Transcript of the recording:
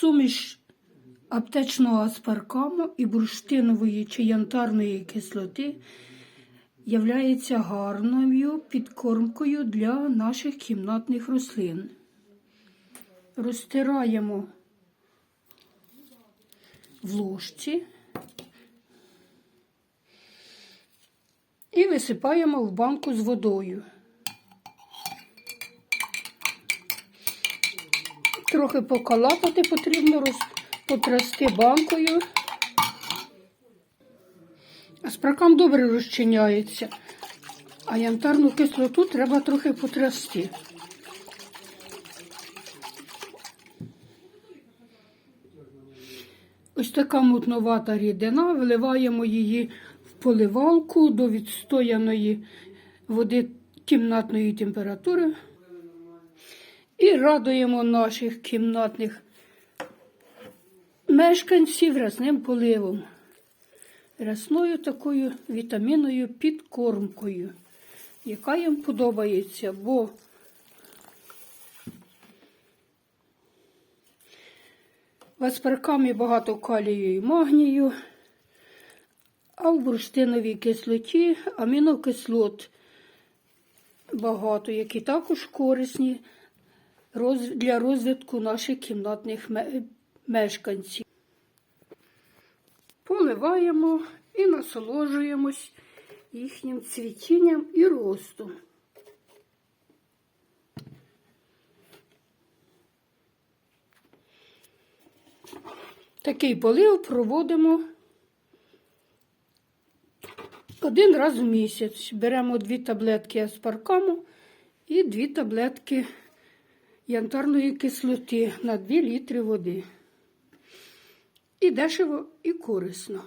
Суміш аптечного аспаркаму і бурштинової чи янтарної кислоти являється гарною підкормкою для наших кімнатних рослин. Розтираємо в ложці і висипаємо в банку з водою. Трохи покалапати потрібно, потрясти банкою. Аспаркам добре розчиняється, а янтарну кислоту треба трохи потрясти. Ось така мутновата рідина, виливаємо її в поливалку до відстояної води кімнатної температури і радуємо наших кімнатних мешканців рясним поливом, рясною такою вітамінною підкормкою, яка їм подобається, бо в аспаркамі багато калію і магнію, а в бурштиновій кислоті амінокислот багато, які також корисні для розвитку наших кімнатних ме- мешканців. Поливаємо і насолоджуємось їхнім цвітінням і ростом. Такий полив проводимо один раз в місяць. Беремо дві таблетки аспаркаму і дві таблетки янтарної кислоти на 2 літри води. І дешево, і корисно.